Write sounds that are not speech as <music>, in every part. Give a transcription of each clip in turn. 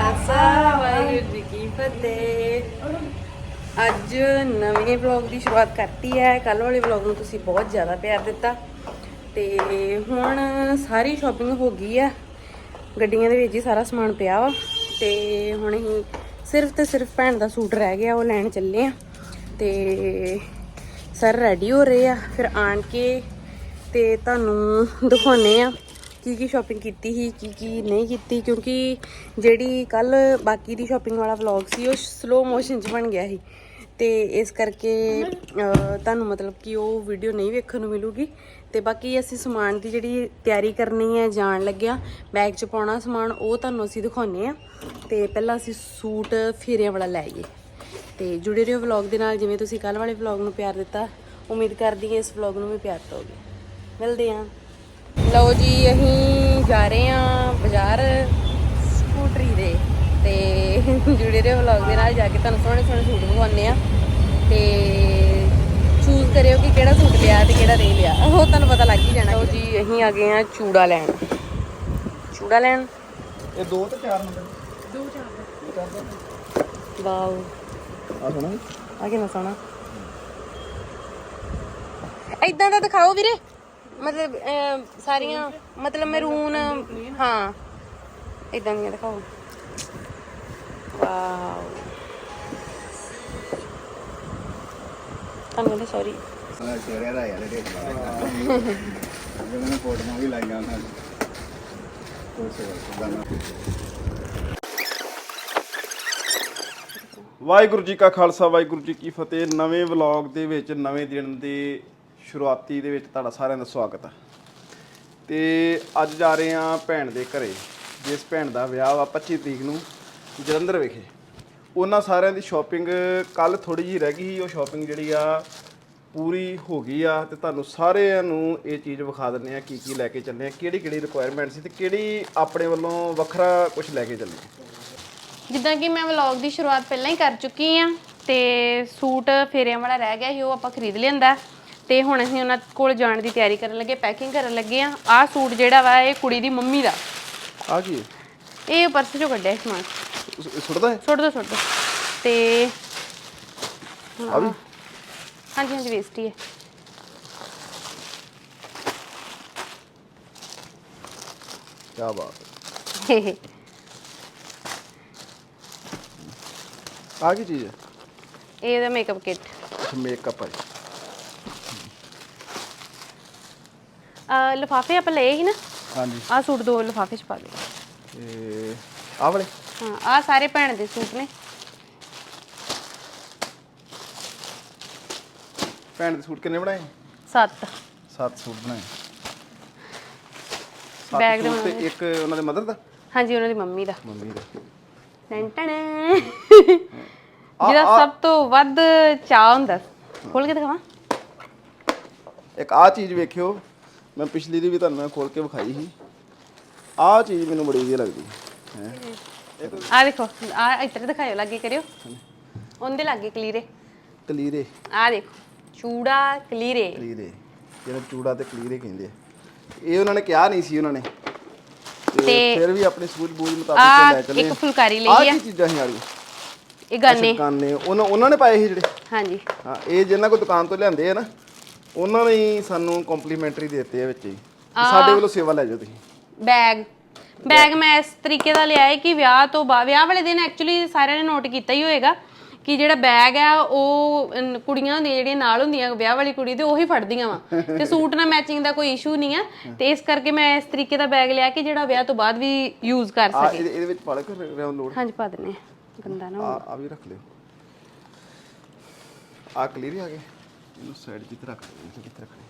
ਖਾਲਸਾ, ਵਾਹਿਗੁਰੂ ਜੀ ਕੀ ਫਤਿਹ। ਅੱਜ ਨਵੇਂ ਵਲੌਗ ਦੀ ਸ਼ੁਰੂਆਤ ਕਰਤੀ ਹੈ। ਕੱਲ ਵਾਲੇ ਵਲੌਗ ਨੂੰ ਤੁਸੀਂ ਬਹੁਤ ਜ਼ਿਆਦਾ ਪਿਆਰ ਦਿੱਤਾ। ਤੇ ਹੁਣ ਸਾਰੀ ਸ਼ਾਪਿੰਗ ਹੋ ਗਈ ਆ ਗੱਡੀਆਂ ਦੇ ਵਿੱਚ ਹੀ ਸਾਰਾ ਸਮਾਨ ਪਿਆ ਵਾ। ਤੇ ਹੁਣ ਅਸੀਂ ਸਿਰਫ ਤੇ ਸਿਰਫ ਭੈਣ ਦਾ ਸੂਟ ਰਹਿ ਗਿਆ, ਉਹ ਲੈਣ ਚੱਲੇ ਆ ਤੇ ਸਰ ਰੈਡੀ ਹੋ ਰਹੇ ਆ। ਫਿਰ ਆਣ ਕੇ ਤੇ ਤੁਹਾਨੂੰ ਦਿਖਾਉਨੇ ਆ ਕੀ ਕੀ ਸ਼ਾਪਿੰਗ ਕੀਤੀ ਸੀ, ਕੀ ਕੀ ਨਹੀਂ ਕੀਤੀ, ਕਿਉਂਕਿ ਜਿਹੜੀ ਕੱਲ ਬਾਕੀ ਦੀ ਸ਼ਾਪਿੰਗ ਵਾਲਾ ਵਲੌਗ ਸੀ, ਉਹ ਸਲੋ ਮੋਸ਼ਨ 'ਚ ਬਣ ਗਿਆ ਸੀ। ਤੇ ਇਸ ਕਰਕੇ ਤੁਹਾਨੂੰ ਮਤਲਬ ਕਿ ਉਹ ਵੀਡੀਓ ਨਹੀਂ ਵੇਖਣ ਨੂੰ ਮਿਲੂਗੀ। ਤੇ ਬਾਕੀ ਅਸੀਂ ਸਮਾਨ ਦੀ ਜਿਹੜੀ ਤਿਆਰੀ ਕਰਨੀ ਹੈ, ਜਾਣ ਲੱਗਿਆ ਬੈਗ 'ਚ ਪਾਉਣਾ ਸਮਾਨ, ਉਹ ਤੁਹਾਨੂੰ ਅਸੀਂ ਦਿਖਾਉਨੇ ਆ ਤੇ ਪਹਿਲਾਂ ਅਸੀਂ ਸੂਟ ਫੇਰਿਆਂ ਵਾਲਾ ਲੈ ਆਈਏ। ਤੇ ਜੁੜੇ ਰਹੋ ਵਲੌਗ ਦੇ ਨਾਲ, ਜਿਵੇਂ ਤੁਸੀਂ ਕੱਲ ਵਾਲੇ ਵਲੌਗ ਨੂੰ ਪਿਆਰ ਦਿੱਤਾ, ਉਮੀਦ ਕਰਦੀ ਹਾਂ ਇਸ ਵਲੌਗ ਨੂੰ ਵੀ ਪਿਆਰ ਦਿਓਗੇ ਮਿਲਦੇ ਹਾਂ। ਲਓ ਜੀ ਅਸੀਂ ਜਾ ਰਹੇ ਹਾਂ ਬਾਜ਼ਾਰ ਸਕੂਟਰੀ ਦੇ ਤੇ ਜੁੜੇ ਰਹੋ ਵਲੌਗ ਦੇ ਨਾਲ ਜਾ ਕੇ ਤੁਹਾਨੂੰ ਸੋਹਣੇ ਸੋਹਣੇ ਸੂਟ ਵਿਖਾਉਂਦੇ ਆ ਤੇ ਚੂਜ਼ ਕਰਿਓ ਕਿ ਕਿਹੜਾ ਸੂਟ ਲਿਆ ਤੇ ਕਿਹੜਾ ਨਹੀਂ ਲਿਆ। ਉਹ ਤੁਹਾਨੂੰ ਪਤਾ ਲੱਗ ਹੀ ਜਾਣਾ। ਲਓ ਜੀ ਅਸੀਂ ਆ ਗਏ ਆ ਚੂੜਾ ਲੈਣ। ਚੂੜਾ ਲੈਣ? ਇਹ ਦੋ ਤੇ ਚਾਰ ਨੰਬਰ। ਵਾਓ। ਆ ਸੁਣਾ ਆ ਕਿੰਨਾ ਸੋਹਣਾ। ਇਦਾਂ ਦਾ ਦਿਖਾਓ ਵੀਰੇ। ਮਤਲਬ ਸਾਰੀਆਂ ਮਤਲਬ ਮੈਰੂਨ ਹਾਂ। ਇਦਾਂ ਦੀਆਂ ਦਿਖਾਓ। ਵਾਓ ਤੁਹਾਨੂੰ ਸੌਰੀ ਚਿਹਰੇ ਦਾ ਯਾਰ ਫੋਟੋਆਂ ਵੀ ਲਾਈਆਂ ਨੇ। ਵਾਹਿਗੁਰੂ ਜੀ ਕਾ ਖਾਲਸਾ ਵਾਹਿਗੁਰੂ ਜੀ ਕੀ ਫਤਿਹ। ਨਵੇਂ ਵਲੌਗ ਦੇ ਵਿੱਚ ਨਵੇਂ ਦਿਨ ਦੇ ਸ਼ੁਰੂਆਤੀ ਦੇ ਵਿੱਚ ਤੁਹਾਡਾ ਸਾਰਿਆਂ ਦਾ ਸਵਾਗਤ ਹੈ ਤੇ ਅੱਜ ਜਾ ਰਹੇ ਹਾਂ ਭੈਣ ਦੇ ਘਰੇ, ਜਿਸ ਭੈਣ ਦਾ ਵਿਆਹ ਵਾ 25 ਤਰੀਕ ਨੂੰ ਜਲੰਧਰ ਵਿਖੇ। ਉਹਨਾਂ ਸਾਰਿਆਂ ਦੀ ਸ਼ਾਪਿੰਗ ਕੱਲ ਥੋੜੀ ਜਿਹੀ ਰਹਿ ਗਈ ਸੀ, ਉਹ ਸ਼ਾਪਿੰਗ ਜਿਹੜੀ ਆ ਪੂਰੀ ਹੋ ਗਈ ਆ ਤੇ ਤੁਹਾਨੂੰ ਸਾਰਿਆਂ ਨੂੰ ਇਹ ਚੀਜ਼ ਵਿਖਾ ਦਿੰਦੇ ਆ ਕੀ ਕੀ ਲੈ ਕੇ ਚੱਲੇ ਆ ਕਿਹੜੀ ਕਿਹੜੀ ਰਿਕੁਆਇਰਮੈਂਟ ਸੀ ਤੇ ਕਿਹੜੀ ਆਪਣੇ ਵੱਲੋਂ ਵੱਖਰਾ ਕੁਝ ਲੈ ਕੇ ਚੱਲੇ ਆ ਜਿੱਦਾਂ ਕਿ ਮੈਂ ਵਲੌਗ ਦੀ ਸ਼ੁਰੂਆਤ ਪਹਿਲਾਂ ਹੀ ਕਰ ਚੁੱਕੀ ਆ ਤੇ ਸੂਟ ਫੇਰਿਆਂ ਵਾਲਾ ਰਹਿ ਗਿਆ ਸੀ, ਉਹ ਆਪਾਂ ਖਰੀਦ ਲਿਆਂਦਾ। ਤੇ ਹੁਣ ਅਸੀਂ ਉਹਨਾਂ ਕੋਲ ਜਾਣ ਦੀ ਤਿਆਰੀ ਕਰਨ ਲੱਗੇ ਪੈਕਿੰਗ ਕਰਨ ਲੱਗੇ ਆ ਆਹ ਸੂਟ ਜਿਹੜਾ ਵਾ ਇਹ ਕੁੜੀ ਦੀ ਮੰਮੀ ਦਾ। ਆ ਕੀ ਹੈ? ਇਹ ਪਰਸ ਚੋਂ ਕੱਢਿਆ ਸੀ ਸਮਾਨ। ਸੁੱਟਦਾ ਹੈ ਸੁੱਟ ਦੋ ਸੁੱਟ ਦੋ। ਤੇ ਆ ਵੀ? ਹਾਂਜੀ ਹਾਂਜੀ ਵੇਸਟੀ ਹੈ ਕੀ ਬਾਤ ਹੈ। <laughs> ਆ ਕੀ ਚੀਜ਼ ਹੈ? ਇਹ ਇਹਦਾ ਮੇਕਅਪ ਕਿਟ ਮੇਕਅਪ ਹੈ ਲਿਫਾਫੇ ਆਪਾਂ ਲਏ ਸੀ ਨਾ? ਹਾਂਜੀ। ਆਹ ਸੂਟ ਦੋ ਲਿਫਾਫੇ ਚ ਪਾ ਦੇ ਤੇ ਆ ਵਾਲੇ? ਹਾਂ ਆਹ ਸਾਰੇ ਭੈਣ ਦੇ ਸੂਟ ਨੇ। ਭੈਣ ਦੇ ਸੂਟ ਕਿੰਨੇ ਬਣਾਏ? ਸੱਤ। ਸੱਤ ਸੂਟ ਬਣਾਏ। ਬੈਗ ਸੱਤ ਦੇ ਸੂਟ ਤੇ ਇੱਕ ਉਹਨਾਂ ਦੇ ਮਦਰ ਦਾ? ਹਾਂਜੀ ਉਹਨਾਂ ਦੀ ਮੰਮੀ ਦਾ। ਮੰਮੀ ਦਾ। ਟਨ ਜਿਹਦਾ ਸਭ ਤੋਂ ਵੱਧ ਚਾਹ ਹੁੰਦਾ। ਖੋਲ ਕੇ ਦਿਖਾਵਾਂ। ਇੱਕ ਆ ਚੀਜ਼ ਵੇਖਿਓ। ਮੈਂ ਪਿਛਲੀ ਦੀ ਵੀ ਤੁਹਾਨੂੰ ਮੈਂ ਖੋਲ ਕੇ ਵਿਖਾਈ ਸੀ। ਆ ਚੀਜ਼ ਮੈਨੂੰ ਬੜੀ ਵਧੀਆ ਲੱਗਦੀ। ਹੈ। ਆ ਦੇਖੋ ਆ ਇੱਧਰ ਦਿਖਾਇਓ ਲੱਗੇ ਕਰਿਓ। ਉਹਦੇ ਲੱਗੇ ਕਲੀਰੇ। ਕਲੀਰੇ। ਆ ਦੇਖੋ ਚੂੜਾ ਕਲੀਰੇ। ਕਲੀਰੇ। ਜਿਹੜਾ ਚੂੜਾ ਤੇ ਕਲੀਰੇ ਕਹਿੰਦੇ ਆ। ਇਹ ਉਹਨਾਂ ਨੇ ਕਿਹਾ ਨਹੀਂ ਸੀ ਉਹਨਾਂ ਨੇ। ਤੇ ਫਿਰ ਵੀ ਆਪਣੀ ਸੂਝ ਬੂਝ ਆ ਮੁਤਾਬਿਕ ਲੈ ਚੱਲੇ ਇੱਕ ਫੁਲਕਾਰੀ ਆ ਲਈ ਆ। ਕੀ ਚੀਜ਼ਾਂ ਸੀ ਵਾਲੀ ਇਹ ਗਾਨੇ। ਕਾਨੇ ਉਹਨਾਂ ਉਹਨਾਂ ਨੇ ਪਾਏ ਸੀ ਜਿਹੜੇ? ਹਾਂਜੀ। ਹਾਂ ਇਹ ਜਿੰਨਾ ਕੋ ਦੁਕਾਨ ਤੋਂ ਲਿਆਂਦੇ ਆ ਨਾ। ਉਹਨਾਂ ਨੇ ਹੀ ਸਾਨੂੰ ਕੰਪਲੀਮੈਂਟਰੀ ਦਿੱਤੇ ਆ ਵਿੱਚ ਹੀ। ਸਾਡੇ ਵੱਲੋਂ ਸੇਵਾ ਲੈ ਜਾਓ ਤੁਸੀਂ। ਬੈਗ। ਬੈਗ ਮੈਂ ਇਸ ਤਰੀਕੇ ਦਾ ਲਿਆ ਹੈ ਕਿ ਵਿਆਹ ਤੋਂ ਬਾਅਦ ਵਿਆਹ ਵਾਲੇ ਦਿਨ ਐਕਚੁਅਲੀ ਸਾਰਿਆਂ ਨੇ ਨੋਟ ਕੀਤਾ ਹੀ ਹੋਏਗਾ ਕਿ ਜਿਹੜਾ ਬੈਗ ਆ ਉਹ ਅਮ, ਕੁੜੀਆਂ ਹੁੰਦੀਆਂ ਜਿਹੜੀਆਂ ਨਾਲ ਹੁੰਦੀਆਂ ਵਿਆਹ ਵਾਲੀ ਕੁੜੀ ਤੇ ਉਹੀ ਫੜਦੀਆਂ ਵਾ। ਤੇ ਸੂਟ ਨਾਲ ਮੈਚਿੰਗ ਦਾ ਕੋਈ ਇਸ਼ੂ ਨਹੀਂ ਆ। ਤੇ ਇਸ ਕਰਕੇ ਮੈਂ ਇਸ ਤਰੀਕੇ ਦਾ ਬੈਗ ਲਿਆ ਕਿ ਜਿਹੜਾ ਵਿਆਹ ਤੋਂ ਬਾਅਦ ਵੀ ਯੂਜ਼ ਕਰ ਆ ਸਕੇ। ਇਹਦੇ ਇਹਦੇ ਵਿੱਚ ਪਾ ਕਰ ਰਿਹਾ ਲੋਡ ਹਾਂਜੀ ਪਾ ਦਿੰਨੇ। ਗੰਦਾ ਨਾ ਆ ਆ ਵੀ ਰੱਖ ਲਿਓ। ਆ ਕਲੀਅਰ ਆ ਗਏ। ਇਹਨੂੰ ਸਾਈਡ ਕਿੱਥੇ ਰੱਖ ਦੇ ਕਿੱਥੇ ਰੱਖਣੇ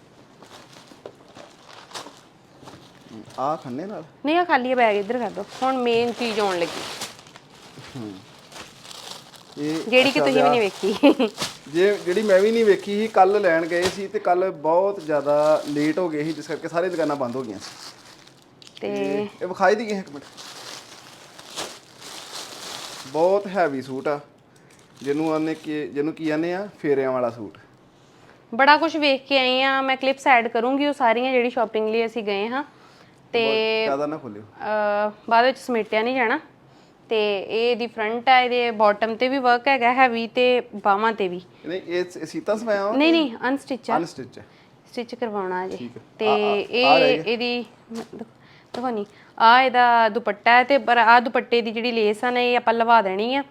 ਆ ਖੰਨੇ ਨਾਲ? ਨਹੀਂ ਆ ਖਾਲੀ ਬੈਗ ਇੱਧਰ ਕਰ ਦੋ। ਹੁਣ ਮੇਨ ਚੀਜ਼ ਆਉਣ ਲੱਗੀ। ਇਹ ਜਿਹੜੀ ਕਿ ਤੁਸੀਂ ਵੀ ਨਹੀਂ ਵੇਖੀ। ਜੇ ਜਿਹੜੀ ਮੈਂ ਵੀ ਨਹੀਂ ਵੇਖੀ ਸੀ ਕੱਲ ਲੈਣ ਗਏ ਸੀ ਤੇ ਕੱਲ ਬਹੁਤ ਜ਼ਿਆਦਾ ਲੇਟ ਹੋ ਗਏ ਸੀ ਜਿਸ ਕਰਕੇ ਸਾਰੀ ਦੁਕਾਨਾਂ ਬੰਦ ਹੋ ਗਈਆਂ ਸੀ। ਤੇ ਇਹ ਵਿਖਾਈ ਦੀ ਇੱਕ ਮਿੰਟ। ਬਹੁਤ ਹੈਵੀ ਸੂਟ ਆ ਜਿਹਨੂੰ ਆਨੇ ਕਿ ਜਿਹਨੂੰ ਕੀ ਆਨੇ ਆ? ਫੇਰਿਆਂ ਵਾਲਾ ਸੂਟ। ਬੜਾ ਕੁਝ ਵੇਖ ਕੇ ਆਏ ਆ ਮੈਂ ਕਲਿੱਪਸ ਐਡ ਕਰੂੰਗੀ ਉਹ ਸਾਰੀਆਂ ਜਿਹੜੀ ਸ਼ਾਪਿੰਗ ਲਈ ਅਸੀਂ ਗਏ ਹਾਂ। ਤੇ ਜ਼ਿਆਦਾ ਨਾ ਖੋਲਿਓ। ਅਹ, ਬਾਅਦ ਵਿੱਚ ਸਮੇਟਿਆ ਨਹੀਂ ਜਾਣਾ। ਤੇ ਇਹ ਇਹਦੀ ਫਰੰਟ ਹੈ ਇਹਦੇ ਬਾਟਮ ਤੇ ਵੀ ਵਰਕ ਹੈਗਾ ਹੈਵੀ ਤੇ ਬਾਹਾਂ ਤੇ ਵੀ। ਨਹੀਂ ਇਹ ਸੀਤਾ ਸਵਾਇਆ ਵਾ ਨਹੀਂ ਨਹੀਂ ਅਨਸਟਿਚ ਆ। ਅਨਸਟਿਚ ਹੈ ਸਟਿਚ ਕਰਵਾਉਣਾ ਜੀ ਹੈ। ਤੇ ਆ- ਆ- ਇਹ ਆ। ਇਹਦੀ ਦੇਖੋ ਨਹੀਂ ਆ ਇਹਦਾ ਦੁਪੱਟਾ ਹੈ ਤੇ ਪਰ ਆ ਦੁਪੱਟੇ ਦੀ ਜਿਹੜੀ ਲੇਸ ਆ ਨਾ ਇਹ ਆਪਾਂ ਲਵਾ ਦੇਣੀ ਆ।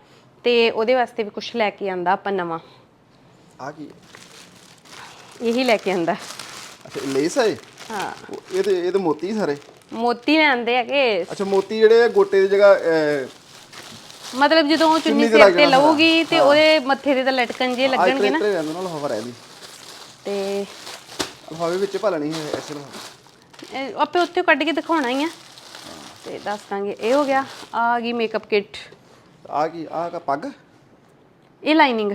ਤੇ ਉਹਦੇ ਵਾਸਤੇ ਵੀ ਕੁਝ ਲੈ ਕੇ ਆਂਦਾ ਆਪਾਂ ਨਵਾਂ। ਆ ਕੀ ਹੈ? ਇਹੀ ਲੈ ਕੇ ਆਂਦਾ। ਅੱਛਾ ਇਹ ਲੇਸ ਹੈ? ਹਾਂ। ਇਹ ਤੇ ਇਹ ਤੇ ਮੋਤੀ ਸਾਰੇ? ਮੋਤੀ ਆਂਦੇ ਹੈਗੇ। ਅੱਛਾ ਮੋਤੀ ਜਿਹੜੇ ਆ ਗੋਟੇ ਦੀ ਜਗ੍ਹਾ ਮਤਲਬ ਜਦੋਂ ਉਹ ਚੁੰਨੀ ਸਿਰ ਤੇ। ਲਊਗੀ ਤੇ ਉਹਦੇ ਮੱਥੇ ਤੇ ਤਾਂ ਲਟਕਣ ਜੇ ਆ ਲੱਗਣਗੇ ਨਾ। ਰਹਿੰਦਾ ਨਾਲ ਹਵਾ ਰਹਿੰਦੀ ਤੇ ਹਵਾ ਵਿੱਚ ਭਾ ਲੈਣੀ ਹੈ ਐਸੇ ਇਹ ਆਪੇ ਉੱਥੇ ਕੱਢ ਕੇ ਦਿਖਾਉਣਾ ਹੀ ਆ। ਤੇ ਦੱਸ ਦਾਂਗੇ ਇਹ ਹੋ ਗਿਆ ਆ ਗਈ ਮੇਕਅਪ ਕਿੱਟ ਆ ਕੀ ਆ ਕਾ ਪੱਗ? ਇਹ ਲਾਈਨਿੰਗ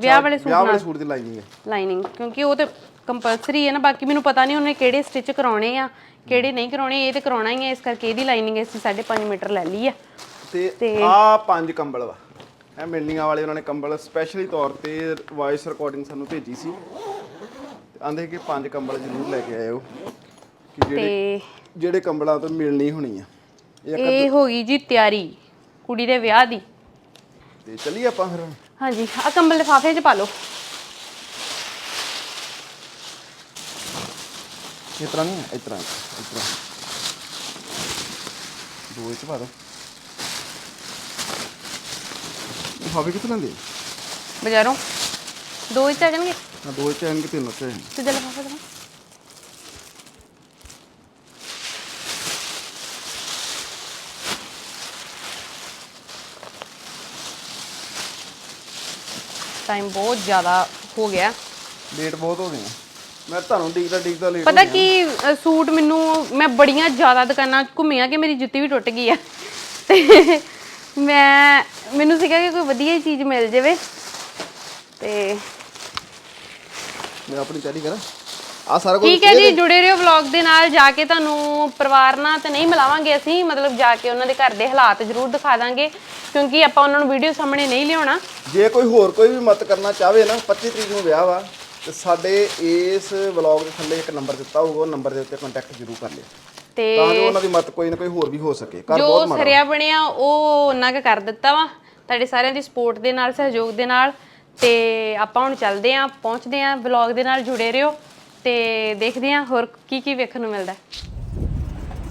ਵਿਆਹ ਵਾਲੇ ਸੂਟ ਵਿਆਹ ਵਾਲੇ ਸੂਟ ਦੀ ਲਾਈਨਿੰਗ ਹੈ। ਲਾਈਨਿੰਗ ਕਿਉਂਕਿ ਉਹ ਤੇ ਕੰਪਲਸਰੀ ਹੈ ਨਾ ਬਾਕੀ ਮੈਨੂੰ ਪਤਾ ਨਹੀਂ ਉਹਨੇ ਕਿਹੜੇ ਸਟਿਚ ਕਰਾਉਣੇ ਆ ਕਿਹੜੇ ਨਹੀਂ ਕਰਾਉਣੇ ਇਹ ਤੇ ਕਰਾਉਣਾ ਹੀ ਹੈ ਇਸ ਕਰਕੇ ਇਹਦੀ ਲਾਈਨਿੰਗ ਅਸੀਂ 5.5 ਮੀਟਰ ਲੈ ਲਈ ਆ। ਤੇ ਆ ਪੰਜ ਕੰਬਲ ਵਾ। ਇਹ ਮਿਲਨੀਆਂ ਵਾਲੇ ਉਹਨਾਂ ਨੇ ਕੰਬਲ ਸਪੈਸ਼ਲੀ ਤੌਰ ਤੇ ਵਾਇਸ ਰਿਕਾਰਡਿੰਗ ਸਾਨੂੰ ਭੇਜੀ ਸੀ। ਆਂਦੇ ਕਿ ਪੰਜ ਕੰਬਲ ਜ਼ਰੂਰ ਲੈ ਕੇ ਆਇਓ ਕਿ ਜਿਹੜੇ ਜਿਹੜੇ ਕੰਬਲਾਂ ਤੋਂ ਮਿਲਣੀ ਹੋਣੀ ਆ। ਇਹ ਹੋ ਗਈ ਜੀ ਤਿਆਰੀ ਕੁੜੀ ਦੇ ਵਿਆਹ ਦੀ। ਤੇ ਚੱਲੀਏ ਆਪਾਂ ਫਿਰ ਹਾਂਜੀ ਆ ਕੰਬਲ ਲਿਫਾਫੇ 'ਚ ਪਾ ਲਓ। ਇਸ ਤਰ੍ਹਾਂ ਨਹੀਂ ਇਸ ਤਰ੍ਹਾਂ ਇਸ ਤਰ੍ਹਾਂ। ਦੋ ਇਹ ਚ ਪਾ ਦੋ। ਹਾਵੇ ਕਿੱਥੇ ਲੈਂਦੇ? ਬਾਜ਼ਾਰੋਂ। ਦੋ ਹੀ ਚ ਆ ਜਾਣਗੇ? ਆ ਦੋ ਚ ਆਣਗੇ ਤਿੰਨ ਚ ਆਣਗੇ ਸਿੱਧਾ ਲਿਫਾਫਾ ਦੇ ਟਾਈਮ ਬਹੁਤ ਜ਼ਿਆਦਾ ਹੋ ਗਿਆ। ਲੇਟ ਬਹੁਤ ਹੋ ਗਏ। ਮੈਂ ਤੁਹਾਨੂੰ ਡੀਕਦਾ ਡੀਕਦਾ ਲੇਟ ਪਤਾ ਕੀ ਅ, ਸੂਟ ਮੈਨੂੰ ਮੈਂ ਬੜੀਆਂ ਜ਼ਿਆਦਾ ਦੁਕਾਨਾਂ 'ਚ ਘੁੰਮੀ ਆ ਕਿ ਮੇਰੀ ਜੁੱਤੀ ਵੀ ਟੁੱਟ ਗਈ ਆ। ਤੇ ਮੈਂ ਮੈਨੂੰ ਸੀਗਾ ਕਿ ਕੋਈ ਵਧੀਆ ਹੀ ਚੀਜ਼ ਮਿਲ ਜਾਵੇ। ਤੇ ਮੈਂ ਆਪਣੀ ਤਿਆਰੀ ਕਰਾਂ। ਆ ਸਾਰਾ ਕੁਝ ਠੀਕ ਹੈ ਜੀ ਜੁੜੇ ਰਹੋ ਵਲੌਗ ਦੇ ਨਾਲ ਜਾ ਕੇ ਤੁਹਾਨੂੰ ਪਰਿਵਾਰ ਨਾਲ ਤੇ ਨਹੀਂ ਮਿਲਾਵਾਂਗੇ ਅਸੀਂ ਮਤਲਬ ਜਾ ਕੇ ਉਹਨਾਂ ਦੇ ਘਰ ਦੇ ਹਾਲਾਤ ਜ਼ਰੂਰ ਦਿਖਾ ਦਾਂਗੇ ਕਿਉਂਕਿ ਆਪਾਂ ਉਹਨਾਂ ਨੂੰ ਵੀਡੀਓ ਸਾਹਮਣੇ ਨਹੀਂ ਲਿਆਉਣਾ। ਜੇ ਕੋਈ ਹੋਰ ਕੋਈ ਵੀ ਮਤ ਕਰਨਾ ਚਾਹਵੇ ਨਾ 25 ਤਰੀਕ ਨੂੰ ਵਿਆਹ ਵਾ ਤੇ ਸਾਡੇ ਇਸ ਵਲੌਗ ਦੇ ਥੱਲੇ ਇੱਕ ਨੰਬਰ ਦਿੱਤਾ ਹੋਊਗਾ ਉਹ ਨੰਬਰ ਦੇ ਉੱਤੇ ਕੰਟੈਕਟ ਜ਼ਰੂਰ ਕਰ ਲਿਓ। ਤੇ ਤਾਂ ਜੋ ਉਹਨਾਂ ਦੀ ਮਤ ਕੋਈ ਨਾ ਕੋਈ ਹੋਰ ਵੀ ਹੋ ਸਕੇ। ਘਰ ਜੋ ਬਹੁਤ ਮਾੜਾ ਸਰਿਆ ਬਣਿਆ ਉਹ ਉਹਨਾਂ ਕੁ ਕਰ ਦਿੱਤਾ ਵਾ। ਤੁਹਾਡੇ ਸਾਰਿਆਂ ਦੀ ਸਪੋਰਟ ਦੇ ਨਾਲ ਸਹਿਯੋਗ ਦੇ ਨਾਲ ਤੇ ਆਪਾਂ ਹੁਣ ਚੱਲਦੇ ਆਂ ਪਹੁੰਚਦੇ ਆਂ ਵਲੌਗ ਦੇ ਨਾਲ ਜੁੜੇ ਰਹੋ। ਤੇ ਦੇਖਦੇ ਆਂ ਹੋਰ ਕੀ ਕੀ ਵੇਖਣ ਨੂੰ ਮਿਲਦਾ।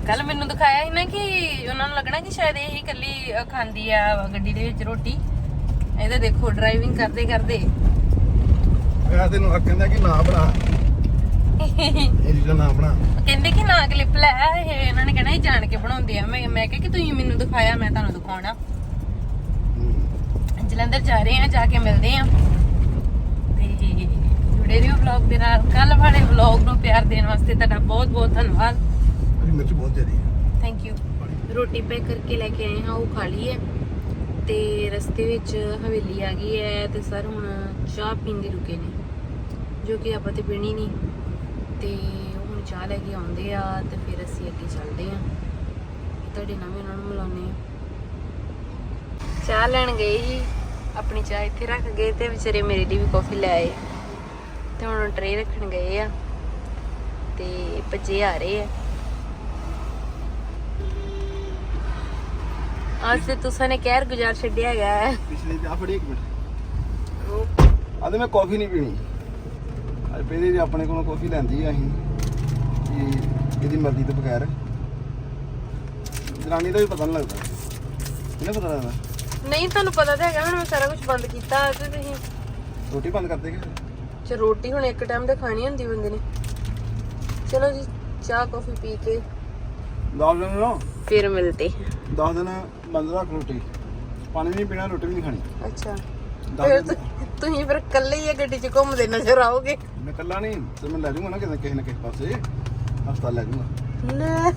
ਕੱਲ ਮੈਨੂੰ ਦਿਖਾਇਆ ਸੀ ਨਾ ਕਿ ਉਹਨਾਂ ਨੂੰ ਲੱਗਣਾ ਕਿ ਸ਼ਾਇਦ ਇਹ ਹੀ ਇਕੱਲੀ ਖਾਂਦੀ ਆ ਗੱਡੀ ਦੇ ਵਿੱਚ ਰੋਟੀ। ਇਹਦੇ ਦੇਖੋ ਡਰਾਈਵਿੰਗ ਕਰਦੇ ਕਰਦੇ। ਮੈਂ ਤੈਨੂੰ ਕਹਿੰਦਾ ਕਿ ਨਾ ਬਣਾ। ਇਹ ਜਿਹੜਾ ਨਾ ਬਣਾ। ਕਹਿੰਦੇ ਕਿ ਨਾ ਕਲਿੱਪ ਲੈ। ਇਹ ਇਹਨਾਂ ਨੇ ਕਹਿਣਾ ਇਹ ਜਾਣ ਕੇ ਬਣਾਉਂਦੇ ਆ। ਮੈਂ ਮੈਂ ਕਿਹਾ ਕਿ ਤੁਸੀਂ ਮੈਨੂੰ ਦਿਖਾਇਆ ਮੈਂ ਤੁਹਾਨੂੰ ਦਿਖਾਉਣਾ। ਜਲੰਧਰ ਜਾ ਰਹੇ ਆ ਜਾ ਕੇ ਮਿਲਦੇ ਆ। ਤੇ ਜੁੜੇ ਰਹੋ ਵਲੌਗ ਦੇ ਨਾਲ ਕੱਲ ਵਾਲੇ ਵਲੌਗ ਨੂੰ ਪਿਆਰ ਦੇਣ ਵਾਸਤੇ ਤੁਹਾਡਾ ਬਹੁਤ ਬਹੁਤ ਧੰਨਵਾਦ। ਅਰੇ ਮਿਰਚ ਬਹੁਤ ਜ਼ਿਆਦੀ ਹੈ। ਥੈਂਕ ਯੂ ਰੋਟੀ ਪੈਕ ਕਰਕੇ ਲੈ ਕੇ ਆਏ ਹਾਂ ਉਹ ਖਾ ਲਈ ਹੈ ਤੇ ਰਸਤੇ ਵਿੱਚ ਹਵੇਲੀ ਆ ਗਈ ਹੈ ਤੇ ਸਰ ਹੁਣ ਚਾਹ ਪੀਣ ਦੀ ਰੁਕੇ ਨੇ ਜੋ ਕਿ ਆਪਾਂ ਤੇ ਪੀਣੀ ਨਹੀਂ। ਤੇ ਹੁਣ ਚਾਹ ਲੈ ਕੇ ਆਉਂਦੇ ਆ ਤੇ ਫਿਰ ਅਸੀਂ ਅੱਗੇ ਚੱਲਦੇ ਆ ਤੁਹਾਡੇ ਨਾਲ ਵੀ ਉਹਨਾਂ ਨੂੰ ਮਿਲਾਉਂਦੇ ਆ ਚਾਹ ਲੈਣ ਗਏ ਜੀ ਆਪਣੀ ਚਾਹ ਇੱਥੇ ਰੱਖ ਗਏ ਤੇ ਵਿਚਾਰੇ ਮੇਰੇ ਲਈ ਵੀ ਕਾਫੀ ਲੈ ਆਏ। ਤੇ ਹੁਣ ਟਰੇ ਰੱਖਣ ਗਏ ਆ। ਤੇ ਬੱਚੇ ਆ ਰਹੇ ਆ। ਅੱਜ ਤੇ ਤੁਸੀਂ ਨੇ ਕਹਿਰ ਗੁਜ਼ਾਰ ਛੱਡਿਆ ਹੈਗਾ। ਹੈ। ਪਿਛਲੇ ਤੇ ਆ ਫੜੀ ਇੱਕ ਮਿੰਟ। ਆਦੇ ਮੈਂ ਕਾਫੀ ਨਹੀਂ ਪੀਣੀ। ਅੱਜ ਪਹਿਲੇ ਵੀ ਆਪਣੇ ਕੋਲੋਂ ਕਾਫੀ ਲੈਂਦੀ ਆ ਅਸੀਂ ਕਿ ਇਹਦੀ ਮਰਜ਼ੀ ਤੋਂ ਬਗੈਰ। ਜਨਾਨੀ ਦਾ ਵੀ ਪਤਾ ਨਹੀਂ ਲੱਗਦਾ। ਕਿਹਨੇ ਪਤਾ ਲੱਗਦਾ? ਨਹੀਂ ਤੁਹਾਨੂੰ ਪਤਾ ਤਾਂ ਹੈਗਾ ਹੁਣ ਮੈਂ ਸਾਰਾ ਕੁਝ ਬੰਦ ਕੀਤਾ ਤੇ ਤੁਸੀਂ। ਰੋਟੀ ਬੰਦ ਕਰ ਦੇਗੇ ਚ ਰੋਟੀ ਹੁਣ ਇੱਕ ਟਾਈਮ ਤੇ ਖਾਣੀ ਹੁੰਦੀ ਬੰਦੇ ਨੇ। ਚਲੋ ਜੀ ਚਾਹ ਕਾਫੀ ਪੀ ਕੇ ਦਸ ਦਿਨ ਨਾ ਫਿਰ ਮਿਲਤੇ 10 ਦਿਨ ਬੰਦ ਰੱਖ ਰੋਟੀ। ਪਾਣੀ ਨਹੀਂ ਪੀਣਾ ਰੋਟੀ ਵੀ ਨਹੀਂ ਖਾਣੀ। ਅੱਛਾ। ਦਸ ਫਿਰ ਦਿਨ। ਤੁ- ਤੁਸੀਂ ਫਿਰ ਇਕੱਲੇ ਹੀ ਇਹ ਗੱਡੀ 'ਚ ਘੁੰਮਦੇ ਨਜ਼ਰ ਆਓਗੇ? ਮੈਂ ਇਕੱਲਾ ਨਹੀਂ ਤੇ ਮੈਂ ਲੈ ਜਾਊਂਗਾ ਨਾ ਕਿਸੇ ਨਾ ਕਿਸੇ ਪਾਸੇ। ਹਸਪਤਾਲ ਲੈ ਜਾਊਂਗਾ। ਲੈ।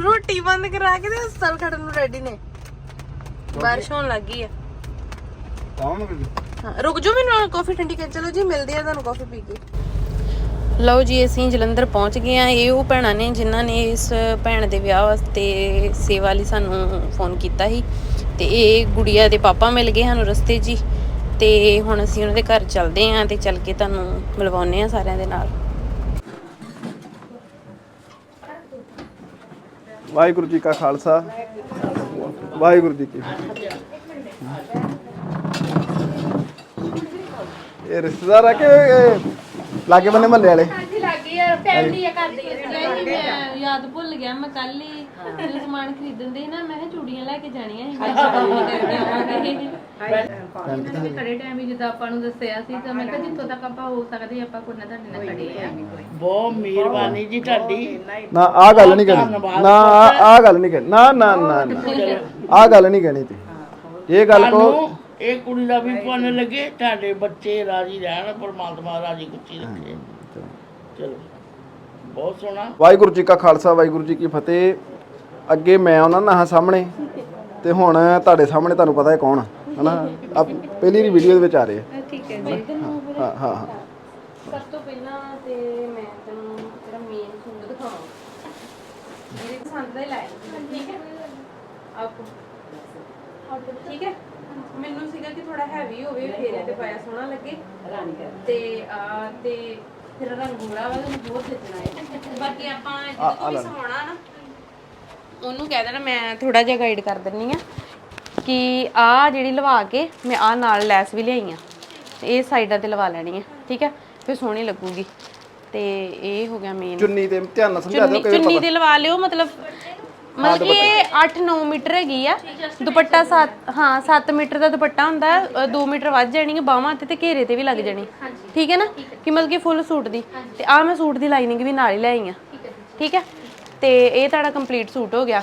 ਰੋਟੀ ਬੰਦ ਕਰਾ ਕੇ ਤੇ ਹਸਪਤਾਲ ਖੜਨ ਨੂੰ ਰੈਡੀ ਨੇ। ਬਾਰਿਸ਼ ਹੋਣ ਲੱਗ ਆ। ਤਾਂ ਮੈਂ ਹਾਂ ਰੁਕ ਜਾਓ ਮੈਨੂੰ ਕਾਫੀ ਠੰਡੀ ਕਰ ਚਲੋ ਜੀ ਮਿਲਦੇ ਆ ਤੁਹਾਨੂੰ ਕਾਫੀ ਪੀ ਕੇ। ਲਓ ਜੀ ਅਸੀਂ ਜਲੰਧਰ ਪਹੁੰਚ ਗਏ ਆ ਇਹ ਉਹ ਭੈਣਾਂ ਨੇ ਜਿਨ੍ਹਾਂ ਨੇ ਇਸ ਭੈਣ ਦੇ ਵਿਆਹ ਵਾਸਤੇ ਸੇਵਾ ਲਈ ਸਾਨੂੰ ਫੋਨ ਕੀਤਾ ਸੀ। ਤੇ ਇਹ ਗੁੜੀਆ ਦੇ ਪਾਪਾ ਮਿਲ ਗਏ ਸਾਨੂੰ ਰਸਤੇ 'ਚ ਹੀ। ਤੇ ਹੁਣ ਅਸੀਂ ਉਹਨਾਂ ਦੇ ਘਰ ਚੱਲਦੇ ਆਂ ਤੇ ਚੱਲ ਕੇ ਤੁਹਾਨੂੰ ਮਿਲਵਾਉਂਦੇ ਆ ਸਾਰਿਆਂ ਦੇ ਨਾਲ। ਵਾਹਿਗੁਰੂ ਜੀ ਕਾ ਖਾਲਸਾ। ਵਾਹਿਗੁਰੂ ਜੀ ਕੀ ਫਤਿਹ। ਇਹ ਰਿਸ਼ਤੇਦਾਰ ਆ ਕਿ ਇਹ ਲਾਗੇ ਬੰਨੇ ਮਹੱਲੇ ਵਾਲੇ? ਮੈਂ ਯਾਦ ਭੁੱਲ ਗਿਆ ਮੈਂ ਕੱਲ ਹੀ ਜਦੋਂ ਸਮਾਨ ਖਰੀਦਣ ਦੇ ਨਾ ਮੈਂ ਕਿਹਾ ਚੂੜੀਆਂ ਲੈ ਕੇ ਜਾਣੀਆਂ ਸੀ ਮੈਂ shopping ਕਰਕੇ ਆਵਾਂਗੇ। ਖੜੇ ਟਾਈਮ ਹੀ ਜਿੱਦਾਂ ਆਪਾਂ ਨੂੰ ਦੱਸਿਆ ਸੀ ਤਾਂ ਮੈਂ ਕਿਹਾ ਜਿੱਥੋਂ ਤੱਕ ਆਪਾਂ ਹੋ ਸਕਦੇ ਆਪਾਂ ਕੋਈ ਨਾ ਤੁਹਾਡੇ ਨਾਲ ਖੜੇ ਆ। ਬਹੁਤ ਮਿਹਰਬਾਨੀ ਜੀ ਤੁਹਾਡੀ। ਨਾ ਆ ਗੱਲ ਨਹੀਂ ਕਹਿਣੀ ਨਾ ਆ ਗੱਲ ਨਹੀਂ ਕਹਿਣੀ ਨਾ ਨਾ ਨਾ ਨਾ। ਆ ਗੱਲ ਨਹੀਂ ਕਹਿਣੀ ਤੇ। ਇਹ ਗੱਲ ਕੋ ਇਹ ਕੁੜੀ ਦਾ ਵੀ ਪੁੰਨ ਲੱਗੇ ਤੁਹਾਡੇ ਬੱਚੇ ਰਾਜੀ ਰਹਿਣ ਪਰਮਾਤਮਾ ਰਾਜੀ ਖੁਸ਼ੀ ਰੱਖੇ। ਚਲੋ ਬਹੁਤ ਸੋਹਣਾ। ਵਾਹਿਗੁਰੂ ਜੀ ਕਾ ਖਾਲਸਾ ਵਾਹਿਗੁਰੂ ਜੀ ਕੀ ਫਤਿਹ। ਅੱਗੇ ਮੈਂ ਉਹਨਾਂ ਨਾਲ ਸਾਹਮਣੇ ਤੇ ਹੁਣ ਤੁਹਾਡੇ ਸਾਹਮਣੇ ਤੁਹਾਨੂੰ ਪਤਾ ਹੈ ਕੌਣ ਹਨਾ? ਆ ਪਹਿਲੀ ਵੀਡੀਓ ਦੇ ਵਿੱਚ ਆ ਰਹੇ ਆ। ਠੀਕ ਹੈ ਹਾਂ ਹਾਂ ਹਾਂ। ਸਭ ਤੋਂ ਪਹਿਲਾਂ ਤੇ ਮੈਂ ਤੈਨੂੰ ਤੇਰਾ ਮੇਨ ਸੂਟ ਦਿਖਾਵਾਂ ਮੇਰੇ ਪਸੰਦ ਦਾ ਹੀ ਲਾਇਆ ਠੀਕ ਹੈ? ਆਪਕੋ ਠੀਕ ਹੈ? ਮੈਨੂੰ ਸੀਗਾ ਕਿ ਥੋੜਾ ਹੈਵੀ ਹੋਵੇ ਫੇਰੇ ਤੇ ਪਾਇਆ ਸੋਹਣਾ ਲੱਗੇ। ਤੇ ਆ ਤੇ ਫਿਰ ਰੰਗੂੜਾ ਵਾਲਾ ਮੈਨੂੰ ਬਹੁਤ ਜੱਜਣਾ ਹੈ। ਬਾਕੀ ਆਪਾਂ ਜਦੋਂ ਤੂੰ ਵੀ ਸਮਾਉਣਾ ਨਾ ਉਹਨੂੰ ਕਹਿ ਦੇਣਾ ਮੈਂ ਥੋੜਾ ਜਿਹਾ ਗਾਈਡ ਕਰ ਦਿੰਨੀ ਆ ਕਿ ਆ ਜਿਹੜੀ ਲਵਾ ਕੇ ਮੈਂ ਆ ਨਾਲ ਲੈਸ ਵੀ ਲਿਆਈ ਆ। ਤੇ ਇਹ ਸਾਈਡਾਂ ਤੇ ਲਵਾ ਲੈਣੀ ਹੈ ਠੀਕ ਹੈ ਫਿਰ ਸੋਹਣੀ ਲੱਗੂਗੀ। ਤੇ ਇਹ ਹੋ ਗਿਆ ਮੇਨ ਚੁੰਨੀ ਤੇ ਧਿਆਨ ਨਾਲ ਸਮਝਾ ਦਿਓ ਚੁੰਨੀ ਚੁੰਨੀ ਦੇ ਲਵਾ ਲਿਓ ਮਤਲਬ ਮਤਲਬ ਕਿ ਇਹ 8-9 ਮੀਟਰ ਹੈਗੀ ਆ। ਦੁਪੱਟਾ 7 ਹਾਂ 7 ਮੀਟਰ ਦਾ ਦੁਪੱਟਾ ਹੁੰਦਾ 2 ਮੀਟਰ ਵੱਧ ਜਾਣੀ ਹੈ ਬਾਹਾਂ ਤੇ ਤੇ ਘੇਰੇ ਤੇ ਵੀ ਲੱਗ ਜਾਣੀ। ਠੀਕ ਹੈ ਨਾ? ਕਿ ਮਤਲਬ ਕਿ ਫੁੱਲ ਸੂਟ ਦੀ। ਤੇ ਆ ਮੈਂ ਸੂਟ ਦੀ ਲਾਈਨਿੰਗ ਵੀ ਨਾਲ ਹੀ ਲੈ ਆਈ ਆ ਠੀਕ ਹੈ ਤੇ ਇਹ ਤੁਹਾਡਾ ਕੰਪਲੀਟ ਸੂਟ ਹੋ ਗਿਆ।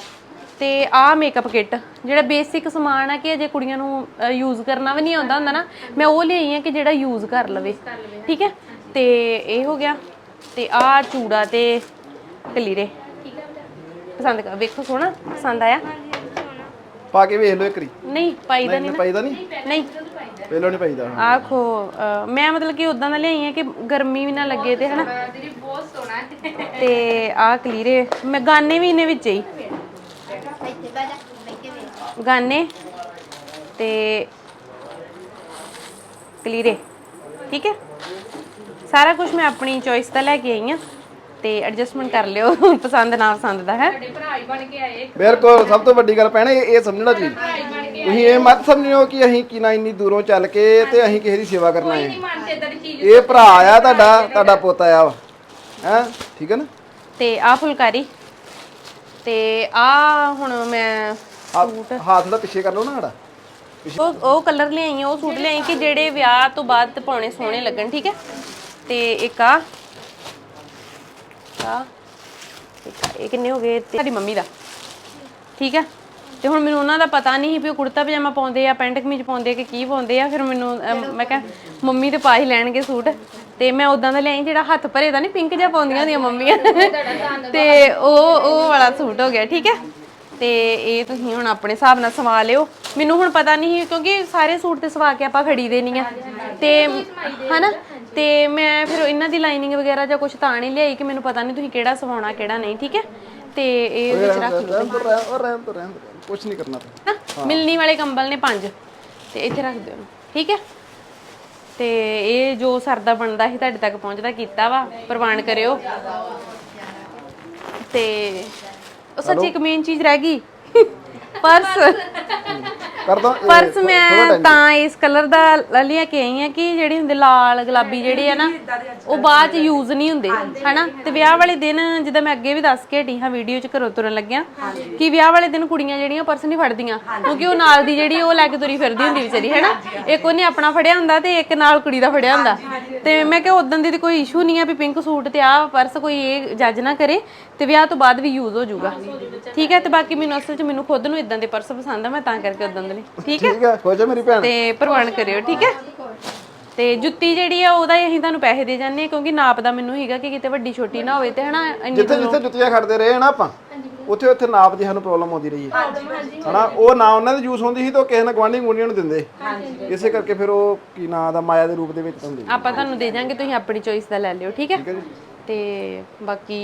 ਤੇ ਆ ਮੇਕਅਪ ਕਿੱਟ ਜਿਹੜਾ ਬੇਸਿਕ ਸਮਾਨ ਆ ਕਿ ਜੇ ਕੁੜੀਆਂ ਨੂੰ ਯੂਜ਼ ਕਰਨਾ ਵੀ ਨਹੀਂ ਆਉਂਦਾ ਹੁੰਦਾ ਨਾ ਮੈਂ ਉਹ ਲਿਆਈ ਆ ਕਿ ਜਿਹੜਾ ਯੂਜ਼ ਕਰ ਲਵੇ। ਠੀਕ ਹੈ? ਤੇ ਇਹ ਹੋ ਗਿਆ। ਤੇ ਆ ਚੂੜਾ ਤੇ ਕਲੀਰੇ। ਪਸੰਦ ਕਰ ਵੇਖੋ ਸੋਹਣਾ ਪਸੰਦ ਆਇਆ। ਪਾ ਕੇ ਵੇਖ ਲਓ ਇੱਕ ਰੀ ਨਹੀਂ ਪਾਈਦਾ ਨਹੀਂ ਨਹੀਂ ਨਾ। ਪਾਈਦਾ ਨਹੀਂ। ਨਹੀਂ ਪਹਿਲੋਂ ਨਹੀਂ ਪਾਈਦਾ ਆਖੋ ਅਹ, ਮੈਂ ਮਤਲਬ ਕਿ ਉਦਾਂ ਦਾ ਲਿਆਈ ਆ ਕਿ ਗਰਮੀ ਵੀ ਨਾ ਲੱਗੇ ਤੇ ਹਨਾ। ਦੀਦੀ ਬਹੁਤ ਸੋਹਣਾ ਹੈ ਤੇ ਆ ਕਲੀਰੇ ਮੈਂ ਗਾਨੇ ਵੀ ਇਹਨੇ ਵਿੱਚ ਹੀ ਗਾਨੇ ਤੇ ਕਲੀਰੇ ਠੀਕ ਹੈ? ਸਾਰਾ ਕੁਝ ਮੈਂ ਆਪਣੀ ਚੋਇਸ ਦਾ ਲੈ ਕੇ ਆਈ ਆ ਤੇ ਐਡਜਸਟਮੈਂਟ ਕਰ ਲਿਓ ਪਸੰਦ ਨਾ ਪਸੰਦ ਦਾ ਹੈ? ਸਾਡੇ ਭਰਾ ਹੀ ਬਣ ਕੇ ਆਏ ਬਿਲਕੁਲ ਸਭ ਤੋਂ ਵੱਡੀ ਗੱਲ ਪੈਣਾ ਇਹ ਸਮਝਣਾ ਚੀਜ਼। ਤੁਸੀਂ ਇਹ ਮਤ ਸਮਝਿਓ ਕਿ ਅਸੀਂ ਕਿਨਾ ਇੰਨੀ ਦੂਰੋਂ ਚੱਲ ਕੇ ਤੇ ਅਸੀਂ ਕਿਸੇ ਦੀ ਸੇਵਾ ਕਰਨ ਆਏ ਹਾਂ। ਮਨ ਤੇ ਇਦਾਂ ਦੀ ਚੀਜ਼ ਇਹ ਭਰਾ ਆਇਆ ਤੁਹਾਡਾ ਤੁਹਾਡਾ ਪੁੱਤ ਆਇਆ ਵਾ। ਹੈ ਠੀਕ ਹੈ ਨਾ? ਤੇ ਆ ਫੁਲਕਾਰੀ ਤੇ ਆ ਹੁਣ ਮੈਂ ਹੱਥ ਹੱਥ ਦਾ ਪਿੱਛੇ ਕਰ ਲਓ ਨਾ ਸਾਡਾ। ਉਹ ਉਹ ਕਲਰ ਲਿਆਈ ਆ ਉਹ ਸੂਟ ਲਿਆਈ ਕਿ ਜਿਹੜੇ ਵਿਆਹ ਤੋਂ ਬਾਅਦ ਪਾਉਣੇ ਸੋਹਣੇ ਲੱਗਣ ਠੀਕ ਹੈ? ਤੇ ਇੱਕ ਆ ਆ ਆ, ਇਹ ਕਿੰਨੇ ਹੋ ਗਏ? ਤੇ ਸਾਡੀ ਮੰਮੀ ਦਾ। ਠੀਕ ਹੈ? ਤੇ ਹੁਣ ਮੈਨੂੰ ਉਹਨਾਂ ਦਾ ਪਤਾ ਨਹੀਂ ਸੀ ਵੀ ਉਹ ਕੁੜਤਾ ਪਜਾਮਾ ਪਾਉਂਦੇ ਆ ਪੈਂਟ ਕਮੀਜ਼ ਪਾਉਂਦੇ ਆ ਕਿ ਕੀ ਪਾਉਂਦੇ ਆ। ਫਿਰ ਮੈਨੂੰ ਅਮ, ਮੈਂ ਕਿਹਾ ਮੰਮੀ ਤੇ ਪਾ ਹੀ ਲੈਣਗੇ ਸੂਟ। ਤੇ ਮੈਂ ਉਦਾਂ ਦਾ ਲਿਆਈ ਜਿਹੜਾ ਹੱਥ ਭਰੇ ਦਾ ਨਹੀਂ ਪਿੰਕ ਜਿਹਾ ਪਾਉਂਦੀਆਂ ਹੁੰਦੀਆਂ ਮੰਮੀਆਂ। ਤੇ ਉਹ ਉਹ ਵਾਲਾ ਸੂਟ ਹੋ ਗਿਆ ਠੀਕ ਹੈ? ਤੇ ਇਹ ਤੁਸੀਂ ਹੁਣ ਆਪਣੇ ਹਿਸਾਬ ਨਾਲ ਸਵਾ ਲਿਓ। ਮੈਨੂੰ ਹੁਣ ਪਤਾ ਨਹੀਂ ਸੀ ਕਿਉਂਕਿ ਸਾਰੇ ਸੂਟ ਤੇ ਸਵਾ ਕੇ ਆਪਾਂ ਖੜੀਦੇ ਨਹੀਂ ਆ। ਤੇ ਹਨਾ? ਤੇ ਮੈਂ ਫਿਰ ਇਹਨਾਂ ਦੀ ਲਾਈਨਿੰਗ ਵਗੈਰਾ ਜਾਂ ਕੁਝ ਤਾਂ ਨਹੀਂ ਲਿਆਈ ਕਿ ਮੈਨੂੰ ਪਤਾ ਨਹੀਂ ਤੁਸੀਂ ਕਿਹੜਾ ਸਵਾਉਣਾ ਕਿਹੜਾ ਨਹੀਂ ਠੀਕ ਹੈ? ਤੇ ਇਹ ਵਿੱਚ ਰੱਖ ਲਓ। ਰਹਿਣ ਤੋਂ ਰਹਿਣ ਰਹਿਣ ਤੋਂ ਰਹਿਣ ਕੁਝ ਨਹੀਂ ਕਰਨਾ। ਤੂੰ ਨਾ ਮਿਲਣੀ ਵਾਲੇ ਕੰਬਲ ਨੇ ਪੰਜ। ਤੇ ਇੱਥੇ ਰੱਖ ਦਿਓ। ਠੀਕ ਹੈ? ਤੇ ਇਹ ਜੋ ਸਰਦਾ ਬਣਦਾ ਸੀ ਤੁਹਾਡੇ ਤੱਕ ਪਹੁੰਚਦਾ ਕੀਤਾ ਵਾ ਪ੍ਰਵਾਨ ਕਰਿਓ। ਤੇ ਉਹ ਸੱਚ ਇੱਕ ਮੇਨ ਚੀਜ਼ ਰਹਿ ਗਈ। <laughs> ਪਰਸ। ਕਰ ਦੋ ਪਰਸ ਮੈਂ ਤਾਂ ਇਸ ਕਲਰ ਦਾ ਲਿਆ ਕੇ ਆਈ ਆ ਕਿ ਜਿਹੜੇ ਹੁੰਦੇ ਲਾਲ ਗੁਲਾਬੀ ਜਿਹੜੇ ਆ ਨਾ ਉਹ ਬਾਅਦ ਚ ਯੂਜ਼ ਨਹੀਂ ਹੁੰਦੇ ਹਨਾ? ਤੇ ਵਿਆਹ ਵਾਲੇ ਦਿਨ ਜਿੱਦਾਂ ਮੈਂ ਅੱਗੇ ਵੀ ਦੱਸ ਕੇ ਹਟੀ ਹਾਂ ਵੀਡੀਓ ਚ ਘਰੋਂ ਤੁਰਨ ਲੱਗਿਆ ਕਿ ਵਿਆਹ ਵਾਲੇ ਦਿਨ ਕੁੜੀਆਂ ਜਿਹੜੀਆਂ ਪਰਸ ਨਹੀਂ ਫੜਦੀਆਂ ਕਿਉਂਕਿ ਉਹ ਨਾਲ ਦੀ ਜਿਹੜੀ ਉਹ ਲੈ ਕੇ ਤੁਰੀ ਫਿਰਦੀ ਹੁੰਦੀ ਵਿਚਾਰੀ ਹੈਨਾ? ਇੱਕ ਉਹਨੇ ਆਪਣਾ ਫੜਿਆ ਹੁੰਦਾ ਤੇ ਇੱਕ ਨਾਲ ਕੁੜੀ ਦਾ ਫੜਿਆ ਹੁੰਦਾ। ਤੇ ਮੈਂ ਕਿਹਾ ਉਦੋਂ ਦੀ ਤਾਂ ਕੋਈ ਇਸ਼ੂ ਨਹੀਂ ਆ ਵੀ ਪਿੰਕ ਸੂਟ ਤੇ ਆ ਪਰਸ ਕੋਈ ਇਹ ਜੱਜ ਨਾ ਕਰੇ। ਤੇ ਵਿਆਹ ਤੋਂ ਬਾਅਦ ਵੀ ਯੂਜ਼ ਹੋ ਜਾਊਗਾ। ਠੀਕ ਹੈ ਤੇ ਬਾਕੀ ਮੈਨੂੰ ਅਸਲ 'ਚ ਮੈਨੂੰ ਖੁਦ ਨੂੰ ਇਦਾਂ ਦੇ ਪਰਸ ਪਸੰਦ ਆ ਮੈਂ ਤਾਂ ਕਰਕੇ ਉਦਾਂ ਦੇ ਲਈ ਠੀਕ ਹੈ? ਠੀਕ ਹੈ ਖੁਸ਼ ਹੈ ਮੇਰੀ ਭੈਣ। ਤੇ ਪ੍ਰਵਾਨ ਕਰਿਓ ਠੀਕ ਹੈ? ਤੇ ਜੁੱਤੀ ਜਿਹੜੀ ਆ ਉਹਦਾ ਅਸੀਂ ਤੁਹਾਨੂੰ ਪੈਸੇ ਦੇ ਜਾਂਦੇ ਹਾਂ ਕਿਉਂਕਿ ਨਾਪ ਦਾ ਮੈਨੂੰ ਹੈਗਾ ਕਿ ਕਿਤੇ ਵੱਡੀ ਛੋਟੀ ਨਾ ਹੋਵੇ ਤੇ ਹਨਾ ਇੰਨੀ ਜਿੱਥੇ ਜਿੱਥੇ ਜੁੱਤੀਆਂ ਖੜਦੇ ਰਹੇ ਨਾ ਆਪਾਂ ਉੱਥੇ ਉੱਥੇ ਨਾਪ ਦੀ ਸਾਨੂੰ ਪ੍ਰੋਬਲਮ ਆਉਂਦੀ ਰਹੀ ਹੈ। ਹਨਾ ਉਹ ਨਾ ਉਹਨਾਂ ਦੇ ਯੂਜ਼ ਹੁੰਦੀ ਸੀ ਤਾਂ ਕਿਸੇ ਨਾ ਗਵਾਂਢੀ ਗੁੰਡੀਆਂ ਨੂੰ ਦਿੰਦੇ। ਇਸੇ ਕਰਕੇ ਫਿਰ ਉਹ ਕੀ ਨਾਂ ਦਾ ਮਾਇਆ ਦੇ ਰੂਪ ਦੇ ਵਿੱਚ ਹੁੰਦੀ। ਆਪਾਂ ਤੁਹਾਨੂੰ ਦੇ ਜਾਾਂਗੇ ਤੁਸੀਂ ਆਪਣੀ ਚੋਇਸ ਦਾ ਲੈ ਲਿਓ ਠੀਕ ਹੈ? ਠੀਕ ਹੈ ਜੀ। ਤੇ ਬਾਕੀ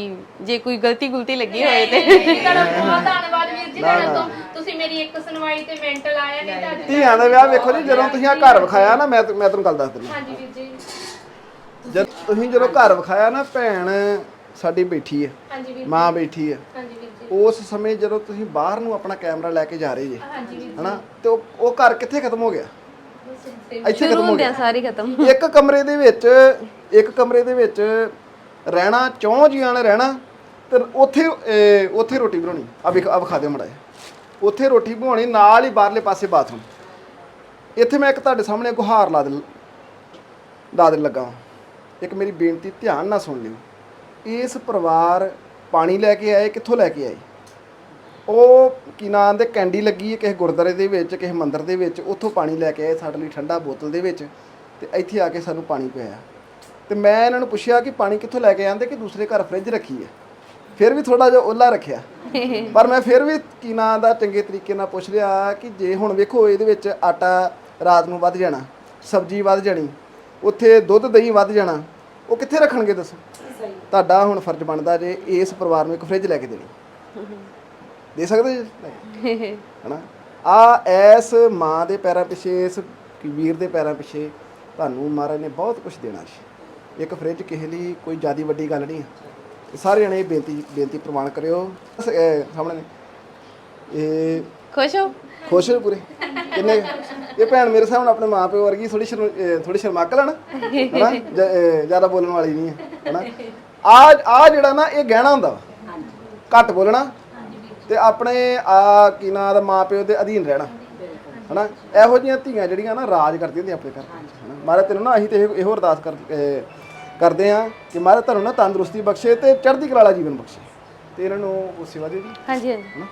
ਜੇ ਕੋਈ ਗਲਤੀ ਗੁਲਤੀ ਲੱਗੀ ਹੋਏ ਤੇ ਤੁਹਾਡਾ ਬਹੁਤ ਧੰਨਵਾਦ ਵੀਰ ਜੀ ਤੁਹਾਡਾ ਤੋਂ ਤੁਸੀਂ ਮੇਰੀ ਇੱਕ ਸੁਣਵਾਈ ਤੇ ਮਿੰਟ ਲਾਇਆ ਨਹੀਂ ਤਾਂ ਅੱਜ ਧੀਆਂ ਦਾ ਵਿਆਹ ਵੇਖੋ ਜੀ ਜਦੋਂ ਤੁਸੀਂ ਆ ਘਰ ਵਿਖਾਇਆ ਨਾ ਮੈਂ ਮੈਂ ਤੁਹਾਨੂੰ ਗੱਲ ਦੱਸ ਦਿੰਦਾ। ਹਾਂਜੀ ਵੀਰ ਜੀ। ਜਦ ਤੁਸੀਂ ਜਦੋਂ ਘਰ ਵਿਖਾਇਆ ਨਾ ਭੈਣ ਸਾਡੀ ਬੈਠੀ ਹੈ ਹਾਂਜੀ ਵੀਰ ਮਾਂ ਬੈਠੀ ਹੈ। ਹਾਂਜੀ ਵੀਰ ਜੀ। ਉਸ ਸਮੇਂ ਜਦੋਂ ਤੁਸੀਂ ਬਾਹਰ ਨੂੰ ਆਪਣਾ ਕੈਮਰਾ ਲੈ ਕੇ ਜਾ ਰਹੇ ਜੇ ਹਨਾ? ਤੇ ਉਹ ਉਹ ਘਰ ਕਿੱਥੇ ਖਤਮ ਹੋ ਗਿਆ? ਇੱਥੇ ਸ਼ੁਰੂ ਖਤਮ ਹੋ ਹੁੰਦਿਆਂ ਗਿਆ। ਸਾਰੀ ਖਤਮ। ਇੱਕ ਕਮਰੇ ਦੇ ਵਿੱਚ ਇੱਕ ਕਮਰੇ ਦੇ ਵਿੱਚ ਰਹਿਣਾ, ਚੌਂ ਜੀਆਂ ਨੇ ਰਹਿਣਾ, ਤੇ ਉੱਥੇ ਉੱਥੇ ਰੋਟੀ ਬਣਾਉਣੀ। ਆ ਵੇਖ ਆ ਵਿਖਾ ਦਿਓ ਮੜਾ ਉੱਥੇ ਰੋਟੀ ਬਣਾਉਣੀ, ਨਾਲ ਹੀ ਬਾਹਰਲੇ ਪਾਸੇ ਬਾਥਰੂਮ। ਇੱਥੇ ਮੈਂ ਇੱਕ ਤੁਹਾਡੇ ਸਾਹਮਣੇ ਗੁਹਾਰ ਲਾ ਦੇ ਲਾ ਦੇਣ ਲੱਗਾ ਇੱਕ ਮੇਰੀ ਬੇਨਤੀ, ਧਿਆਨ ਨਾਲ ਸੁਣ ਲਿਓ। ਇਸ ਪਰਿਵਾਰ ਪਾਣੀ ਲੈ ਕੇ ਆਏ, ਕਿੱਥੋਂ ਲੈ ਕੇ ਆਏ? ਉਹ ਕੀ ਨਾਂ ਦੇ ਕੈਂਡੀ ਲੱਗੀ ਹੈ, ਕਿਸੇ ਗੁਰਦਾਰੇ ਦੇ ਵਿੱਚ, ਕਿਸੇ ਮੰਦਿਰ ਦੇ ਵਿੱਚ। ਉੱਥੋਂ ਪਾਣੀ ਲੈ ਕੇ ਆਏ, ਸਾਡੇ ਲਈ ਠੰਡਾ ਬੋਤਲ ਦੇ ਵਿੱਚ। ਤੇ ਇੱਥੇ ਆ ਕੇ ਸਾਨੂੰ ਪਾਣੀ ਪਿਆਇਆ। ਤੇ ਮੈਂ ਇਹਨਾਂ ਨੂੰ ਪੁੱਛਿਆ ਕਿ ਪਾਣੀ ਕਿੱਥੋਂ ਲੈ ਕੇ ਆਂਦੇ ਕਿ ਦੂਸਰੇ ਘਰ ਫ੍ਰਿਜ ਰੱਖੀ ਹੈ। ਫਿਰ ਵੀ ਥੋੜਾ ਜਿਹਾ ਓਲਾ ਰੱਖਿਆ। <laughs> ਪਰ ਮੈਂ ਫਿਰ ਵੀ ਕੀ ਨਾਂ ਦਾ ਚੰਗੇ ਤਰੀਕੇ ਨਾਲ ਪੁੱਛ ਲਿਆ ਕਿ ਜੇ ਹੁਣ ਵੇਖੋ ਇਹਦੇ ਵਿੱਚ ਆਟਾ ਰਾਤ ਨੂੰ ਵੱਧ ਜਾਣਾ ਸਬਜ਼ੀ ਵੱਧ ਜਾਣੀ ਉੱਥੇ ਦੁੱਧ ਦਹੀਂ ਵੱਧ ਜਾਣਾ ਉਹ ਕਿੱਥੇ ਰੱਖਣਗੇ ਦੱਸੋ? ਤੁਹਾਡਾ ਹੁਣ ਫਰਜ਼ ਬਣਦਾ ਜੇ ਇਸ ਪਰਿਵਾਰ ਨੂੰ ਇੱਕ ਫ੍ਰਿਜ ਲੈ ਕੇ ਦੇਣੀ। <laughs> ਦੇ ਸਕਦੇ ਜੀ? <laughs> ਹਨਾ? ਆ ਐਸ ਮਾਂ ਦੇ ਪੈਰਾਂ ਪਿੱਛੇ ਇਸ ਵੀਰ ਦੇ ਪੈਰਾਂ ਪਿੱਛੇ ਤੁਹਾਨੂੰ ਮਹਾਰਾਜ ਨੇ ਬਹੁਤ ਕੁਝ ਦੇਣਾ ਸੀ। ਇੱਕ ਫ੍ਰਿਜ ਕਿਸੇ ਲਈ ਕੋਈ ਜਿਆਦੀ ਵੱਡੀ ਗੱਲ ਨਹੀਂ ਹੈ ਤੇ ਸਾਰੇ ਜਣੇ ਇਹ ਬੇਨਤੀ ਬੇਨਤੀ ਪ੍ਰਵਾਨ ਕਰਿਓ। ਸ- ਇਹ ਸਾਹਮਣੇ ਨੇ। ਇਹ ਖੁਸ਼ ਹੋ? ਖੁਸ਼ ਹੋ ਪੂਰੇ। ਕਿੰਨੇ? ਇਹ ਭੈਣ ਮੇਰੇ ਸਾਹਮਣੇ ਆਪਣੇ ਮਾਪੇ ਵਰਗੀ ਥੋੜੀ ਥੋੜੀ ਸ਼ਰਮਾਕਲ ਹੈ ਨਾ ਹਨਾ? ਜ਼ਿਆਦਾ ਬੋਲਣ ਵਾਲੀ ਨਹੀਂ ਹੈ ਹਨਾ? ਆ ਆ ਜਿਹੜਾ ਨਾ ਇਹ ਗਹਿਣਾ ਹੁੰਦਾ ਵਾ। ਘੱਟ ਬੋਲਣਾ। ਤੇ ਆਪਣੇ ਆ ਕੀ ਨਾਂ ਦਾ ਮਾਪਿਓ ਦੇ ਅਧੀਨ ਰਹਿਣਾ ਹਨਾ? ਇਹੋ ਜਿਹੀਆਂ ਧੀਆਂ ਜਿਹੜੀਆਂ ਨਾ ਰਾਜ ਕਰਦੀਆਂ ਹੁੰਦੀਆਂ ਆਪਣੇ ਘਰ। ਹਨਾ? ਮਾਰੇ ਤੈਨੂੰ ਨਾ ਅਸੀਂ ਤੇ ਇਹੋ- ਇਹੋ ਅਰਦਾਸ ਕਰ ਅਹ ਕਰਦੇ ਆ ਕਿ ਮਾਰੇ ਤੁਹਾਨੂੰ ਨਾ ਤੰਦਰੁਸਤੀ ਬਖਸ਼ੇ ਤੇ ਚੜ੍ਹਦੀ ਕਲਾ ਵਾਲਾ ਜੀਵਨ ਬਖਸ਼ੇ। ਤੇ ਇਹਨਾਂ ਨੂੰ ਉਹ ਸੇਵਾ ਦੇ ਜੀ ਹਾਂਜੀ ਹਾਂਜੀ।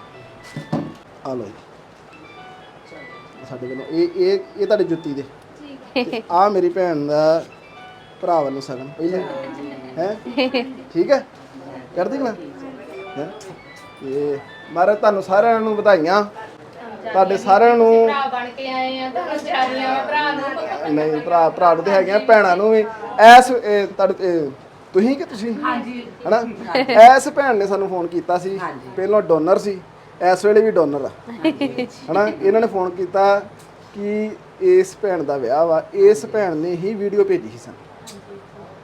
ਆ ਲਓ ਜੀ। ਸਾਡੇ ਵੱਲੋਂ ਇਹ ਇਹ ਇਹ ਤੁਹਾਡੀ ਜੁੱਤੀ ਦੇ। ਤੇ ਆ ਮੇਰੀ ਭੈਣ ਦਾ ਭਰਾ ਵੱਲੋਂ ਸਗਨ ਪਹਿਲੇ। ਹੈ? ਠੀਕ ਹੈ? ਕਰਦੀ ਨਾ ਹੈ? ਇਹ ਮਾਰੇ ਤੁਹਾਨੂੰ ਸਾਰਿਆਂ ਨੂੰ ਵਧਾਈਆਂ। ਤੁਹਾਡੇ ਸਾਰਿਆਂ ਨੂੰ ਭਰਾ ਬਣ ਕੇ ਆਏ ਆ ਤੁਹਾਨੂੰ ਜਾਰੀਆਂ ਭਰਾ ਨੂੰ। ਨਹੀਂ ਭਰਾ ਭਰਾ ਨੂੰ ਤੇ ਹੈਗੇ ਆ ਭੈਣਾਂ ਨੂੰ ਵੀ। ਐਸ ਇਹ ਤੁਹਾਡੇ ਇਹ ਤੁਸੀਂ ਕਿ ਤੁਸੀਂ? ਹਾਂਜੀ। ਹਨਾ? ਐਸ ਭੈਣ ਨੇ ਸਾਨੂੰ ਫੋਨ ਕੀਤਾ ਸੀ। ਪਹਿਲਾਂ ਡੋਨਰ ਸੀ। ਇਸ ਵੇਲੇ ਵੀ ਡੋਨਰ ਆ। ਹਨਾ? ਇਹਨਾਂ ਨੇ ਫੋਨ ਕੀਤਾ ਕਿ ਇਸ ਭੈਣ ਦਾ ਵਿਆਹ ਵਾ। ਇਸ ਭੈਣ ਨੇ ਹੀ ਵੀਡੀਓ ਭੇਜੀ ਸੀ ਸਾਨੂੰ।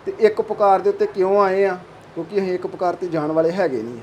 ਤੇ ਇੱਕ ਪੁਕਾਰ ਦੇ ਉੱਤੇ ਕਿਉਂ ਆਏ ਆ? ਕਿਉਂਕਿ ਅਸੀਂ ਇੱਕ ਪੁਕਾਰ ਤੇ ਜਾਣ ਵਾਲੇ ਹੈਗੇ ਨਹੀਂ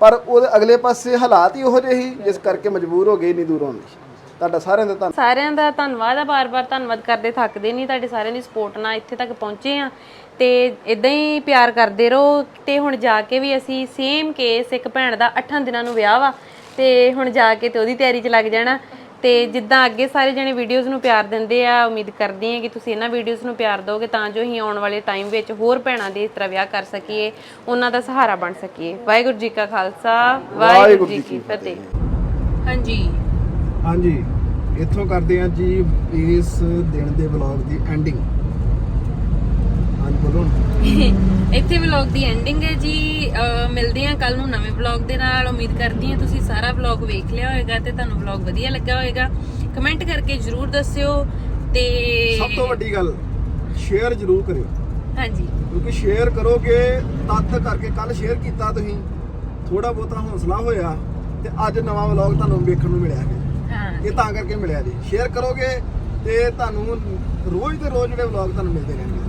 ਪਰ ਉਹਦੇ ਅਗਲੇ ਪਾਸੇ ਹਾਲਾਤ ਹੀ ਉਹੋ ਜਿਹੇ ਸੀ, ਜਿਸ ਕਰਕੇ ਮਜਬੂਰ ਹੋ ਗਏ ਇੰਨੀ ਦੂਰ ਆਉਣ ਲਈ ਤੁਹਾਡਾ ਸਾਰਿਆਂ ਦਾ ਧੰਨਵਾਦ ਸਾਰਿਆਂ ਦਾ ਧੰਨਵਾਦ ਆ, ਬਾਰ-ਬਾਰ ਧੰਨਵਾਦ ਕਰਦੇ, ਥੱਕਦੇ ਨਹੀਂ, ਤੁਹਾਡੇ ਸਾਰਿਆਂ ਦੀ ਸਪੋਰਟ ਨਾਲ ਇੱਥੇ ਤੱਕ ਪਹੁੰਚੇ ਆ। ਤੇ ਇਦਾਂ ਹੀ ਪਿਆਰ ਕਰਦੇ ਰਹੋ, ਤੇ ਹੁਣ ਜਾ ਕੇ ਵੀ ਅਸੀਂ ਸੇਮ ਕੇਸ ਇੱਕ ਭੈਣ ਦਾ 8 ਦਿਨਾਂ ਨੂੰ ਵਿਆਹ ਵਾ, ਤੇ ਹੁਣ ਜਾ ਕੇ ਤੇ ਉਹਦੀ ਤਿਆਰੀ 'ਚ ਲੱਗ ਜਾਣਾ। ਤੇ ਜਿੱਦਾਂ ਅੱਗੇ ਸਾਰੇ ਜਣੇ ਵੀਡੀਓਜ਼ ਨੂੰ ਪਿਆਰ ਦਿੰਦੇ ਆ ਉਮੀਦ ਕਰਦੀ ਹਾਂ ਕਿ ਤੁਸੀਂ ਇਹਨਾਂ ਵੀਡੀਓਜ਼ ਨੂੰ ਪਿਆਰ ਦਿਓਗੇ ਤਾਂ ਜੋ ਅਸੀਂ ਆਉਣ ਵਾਲੇ ਟਾਈਮ ਵਿੱਚ ਹੋਰ ਭੈਣਾਂ ਦੇ ਇਸ ਤਰ੍ਹਾਂ ਵਿਆਹ ਕਰ ਸਕੀਏ ਉਹਨਾਂ ਦਾ ਸਹਾਰਾ ਬਣ ਸਕੀਏ। ਵਾਹਿਗੁਰੂ ਜੀ ਕਾ ਖਾਲਸਾ ਵਾਹਿਗੁਰੂ ਜੀ ਕੀ ਫਤਿਹ। ਹਾਂਜੀ। ਹਾਂਜੀ। ਇੱਥੋਂ ਕਰਦੇ ਹਾਂ ਜੀ ਇਸ ਦਿਨ ਦੇ ਵਲੌਗ ਦੀ ਐਂਡਿੰਗ ਹਾਂਜੀ ਬੋਲੋ ਇੱਥੇ ਵਲੌਗ ਦੀ ਐਂਡਿੰਗ ਹੈ ਜੀ। ਮਿਲਦੇ ਹਾਂ ਕੱਲ ਨੂੰ ਨਵੇਂ ਵਲੌਗ ਦੇ ਨਾਲ। ਉਮੀਦ ਕਰਦੀ ਹਾਂ ਤੁਸੀਂ ਸਾਰਾ ਵਲੌਗ ਵੇਖ ਲਿਆ ਹੋਵੇਗਾ ਤੇ ਤੁਹਾਨੂੰ ਵਲੌਗ ਵਧੀਆ ਲੱਗਾ ਹੋਵੇਗਾ ਕਮੈਂਟ ਕਰਕੇ ਜਰੂਰ ਦੱਸਿਓ ਤੇ ਸਭ ਤੋਂ ਵੱਡੀ ਗੱਲ ਸ਼ੇਅਰ ਜ਼ਰੂਰ ਕਰਿਓ। ਹਾਂਜੀ। ਕਿਉਂਕਿ ਸ਼ੇਅਰ ਕਰੋਗੇ ਤੱਤ ਕਰਕੇ ਕੱਲ ਸ਼ੇਅਰ ਕੀਤਾ ਤੁਸੀਂ ਥੋੜਾ ਬਹੁਤਾ ਹੌਸਲਾ ਹੋਇਆ ਤੇ ਅੱਜ ਨਵਾਂ ਵਲੌਗ ਤੁਹਾਨੂੰ ਵੇਖਣ ਨੂੰ ਮਿਲਿਆ ਹੈ ਹਾਂ। ਇਹ ਤਾਂ ਕਰਕੇ ਮਿਲਿਆ ਜੀ। ਸ਼ੇਅਰ ਕਰੋਗੇ ਤੇ ਤੁਹਾਨੂੰ ਰੋਜ਼ ਦੇ ਰੋਜ਼ ਜਿਹੜੇ ਵਲੌਗ ਤੁਹਾਨੂੰ ਮਿਲਦੇ ਰਹਿਣਗੇ।